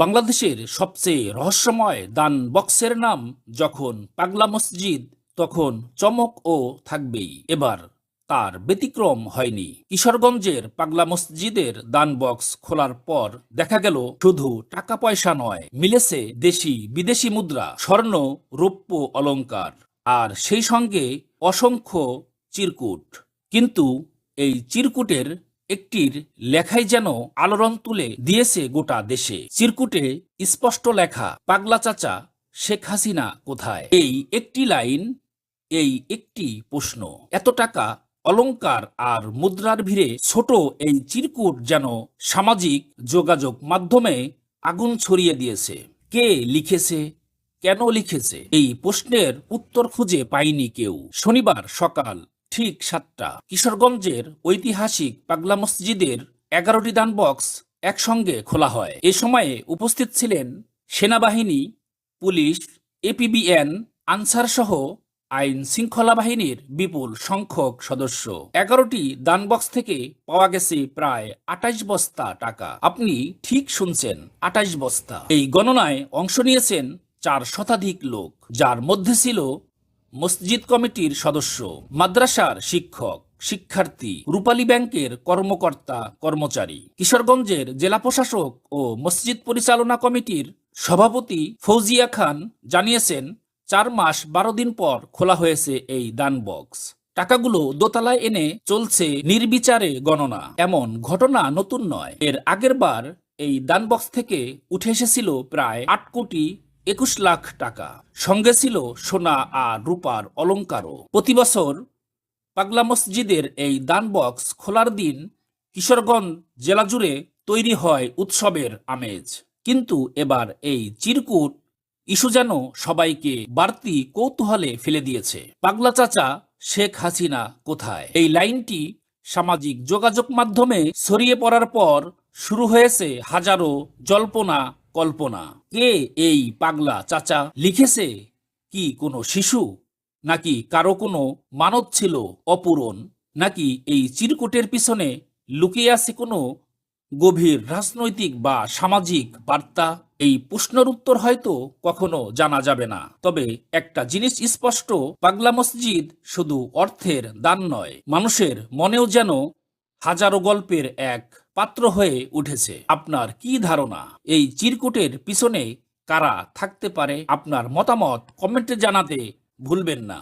বাংলাদেশের সবচেয়ে রহস্যময় দান বক্সের নাম যখন পাগলা মসজিদ, তখন চমক ও থাকবেই। এবার তার ব্যতিক্রম হয়নি। কিশোরগঞ্জের পাগলা মসজিদের দান বক্স খোলার পর দেখা গেল, শুধু টাকা পয়সা নয়, মিলেছে দেশি বিদেশি মুদ্রা, স্বর্ণ, রৌপ্য অলঙ্কার, আর সেই সঙ্গে অসংখ্য চিরকুট। কিন্তু এই চিরকুটের একটির লেখাই যেন আলোড়ন তুলে দিয়েছে গোটা দেশে। চিরকুটে স্পষ্ট লেখা, পাগলা চাচা, শেখ হাসিনা কোথায়? এই একটি লাইন, এই একটি প্রশ্ন। এত টাকা অলঙ্কার আর মুদ্রার ভিড়ে ছোট এই চিরকুট যেন সামাজিক যোগাযোগ মাধ্যমে আগুন ছড়িয়ে দিয়েছে। কে লিখেছে? কেন লিখেছে? এই প্রশ্নের উত্তর খুঁজে পায়নি কেউ। শনিবার সকাল ঠিক সাতটা। কিশোরগঞ্জের ঐতিহাসিক পাগলা মসজিদের এগারোটি দান বক্স একসঙ্গে খোলা হয়। এ সময়ে উপস্থিত ছিলেন সেনাবাহিনী, পুলিশ, এপিবিএন আনসার সহ আইন শৃঙ্খলা বাহিনীর বিপুল সংখ্যক সদস্য। এগারোটি দান বক্স থেকে পাওয়া গেছে প্রায় আটাইশ বস্তা টাকা। আপনি ঠিক শুনছেন আটাইশ বস্তা। এই গণনায় অংশ নিয়েছেন চার শতাধিক লোক, যার মধ্যে ছিল মসজিদ কমিটির সদস্য, মাদ্রাসার শিক্ষক, শিক্ষার্থী, রূপালী ব্যাংকের কর্মকর্তা, কর্মচারী। কিশোরগঞ্জের জেলা প্রশাসক ও মসজিদ পরিচালনা কমিটির সভাপতি ফৌজিয়া খান জানিয়েছেন, চার মাস বারো দিন পর খোলা হয়েছে এই দান বক্স টাকাগুলো দোতলায় এনে চলছে নির্বিচারে গণনা। এমন ঘটনা নতুন নয়। এর আগের বার এই দান বক্স থেকে উঠে এসেছিল প্রায় আট কোটি একুশ লাখ টাকা। সঙ্গে ছিল সোনা আর রূপার অলঙ্কারও। প্রতি বছর পাগলা মসজিদের এই দান বক্স খোলার দিন কিশোরগঞ্জ জেলা জুড়ে তৈরি হয় উৎসবের আমেজ। কিন্তু এবার এই চিরকুট ইস্যু যেন সবাইকে বাড়তি কৌতূহলে ফেলে দিয়েছে। পাগলা চাচা শেখ হাসিনা কোথায়? এই লাইনটি সামাজিক যোগাযোগ মাধ্যমে ছড়িয়ে পড়ার পর শুরু হয়েছে হাজারো জল্পনা কল্পনা। কে এই পাগলা চাচা? লিখেছে কি কোনো শিশু? নাকি কারও কোনো মানত ছিল অপূরণ? নাকি এই চিরকুটের পিছনে লুকিয়ে আছে কোনো গভীর রাজনৈতিক বা সামাজিক বার্তা? এই প্রশ্নের উত্তর হয়তো কখনো জানা যাবে না। তবে একটা জিনিস স্পষ্ট, পাগলা মসজিদ শুধু অর্থের দান নয়, মানুষের মনেও যেন হাজারো গল্পের এক পাত্র হয়ে উঠেছে। আপনার কি ধারণা? এই চিরকুটের পিছনে কারা থাকতে পারে? আপনার মতামত কমেন্টে জানাতে ভুলবেন না।